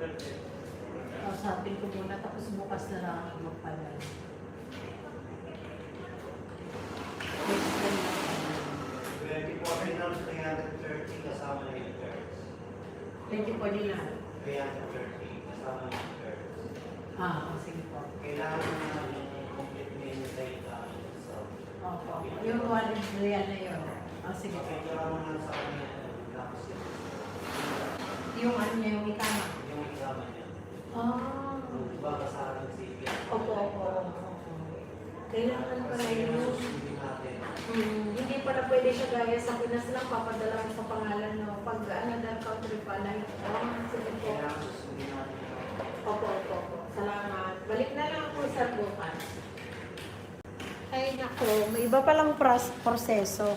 kakausapin ko muna tapos bukas na lang ako na. 24 330 kasama na yung thirds. Thank you po din lahat. 330 kasama na yung thirds. Ah, sige po. Kailangan mo na yung complete menu sa. So, Opo. Yung one real na yun. Ah, sige po. pakikira mo lang sa kanya. Yung ano niya, yung ikama. Kasama niya. Ah. Diba kasama ng CPR? Opo, opo. Kailangan pala yun. natin. Hmm, hindi pala pwede siya gaya sa Pinas lang, papadala mo sa pangalan, no? Pag another country pala, oh, sige po. Kailangan susundin natin. Opo, opo, opo. Salamat. Balik na lang ako sa bukas. Ay, nako. May iba palang pros- proseso.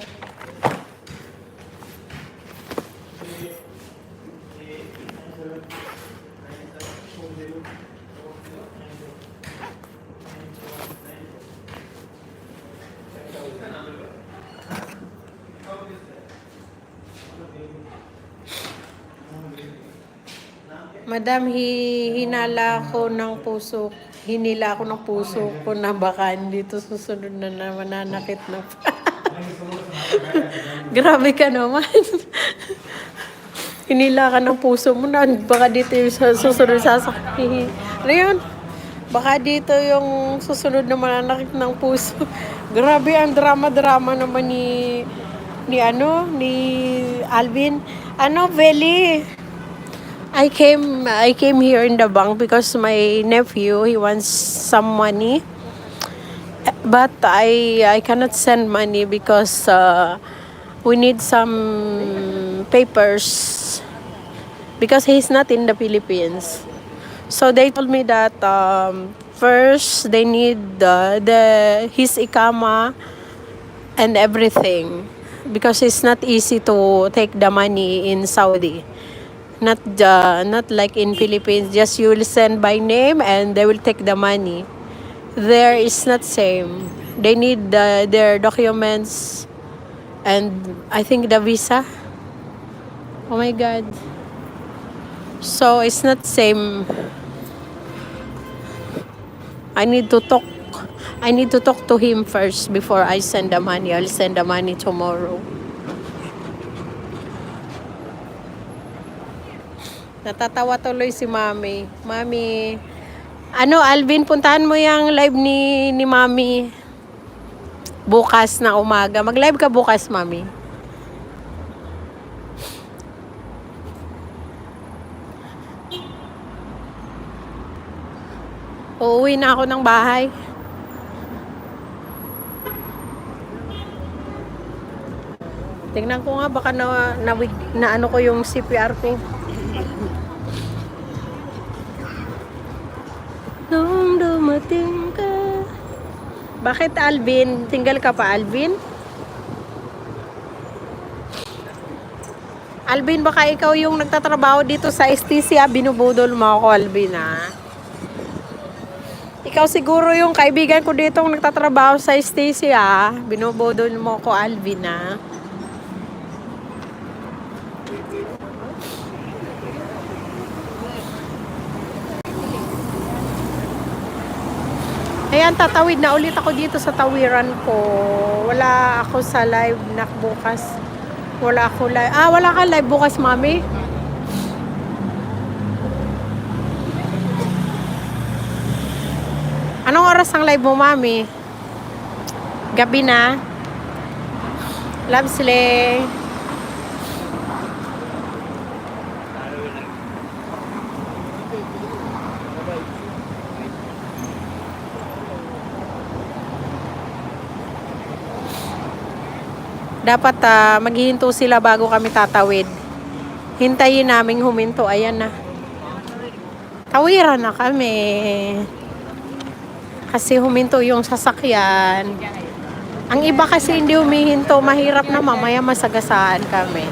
Madam, hi- hinala ko ng puso. Hinila ako ng puso ko na baka hindi to susunod na na mananakit na pa. Grabe ka naman. Hinila ka ng puso mo na baka dito yung susunod sasakit. Ano yun? Baka dito yung susunod na mananakit ng puso. Grabe ang drama-drama naman ni ni ano ni Alvin. Ano, Veli? I came I came here in the bank because my nephew he wants some money. But I I cannot send money because uh, we need some papers because he's not in the Philippines. So they told me that um, first they need the, the his ikama and everything because it's not easy to take the money in Saudi. Not uh, not like in Philippines, just you will send by name and they will take the money. There is not same. They need the, their documents and I think the visa. Oh my God. So it's not same. I need to talk. I need to talk to him first before I send the money. I'll send the money tomorrow. Natatawa tuloy si Mami. Mami, ano Alvin, puntahan mo yung live ni, ni Mami bukas na umaga. Mag-live ka bukas, Mami. Uuwi na ako ng bahay. Tingnan ko nga baka na, na, na ano ko yung CPR ko. Dumating ka. Bakit Alvin? Tinggal ka pa Alvin? Alvin, baka ikaw yung nagtatrabaho dito sa STC ah. Binubudol mo ako Alvin ah. Ikaw siguro yung kaibigan ko dito ang nagtatrabaho sa STC ah. Binubudol mo ko Alvin ah. Ayan, tatawid na ulit ako dito sa tawiran ko. Wala ako sa live na bukas. Wala ako live. Ah, wala ka live bukas, mami? Anong oras ang live mo, mami? Gabi na. Loves Lay. Dapat ah, maghihinto sila bago kami tatawid. Hintayin naming huminto. Ayan na. Tawiran na kami. Kasi huminto yung sasakyan. Ang iba kasi hindi humihinto. Mahirap na mamaya masagasaan kami.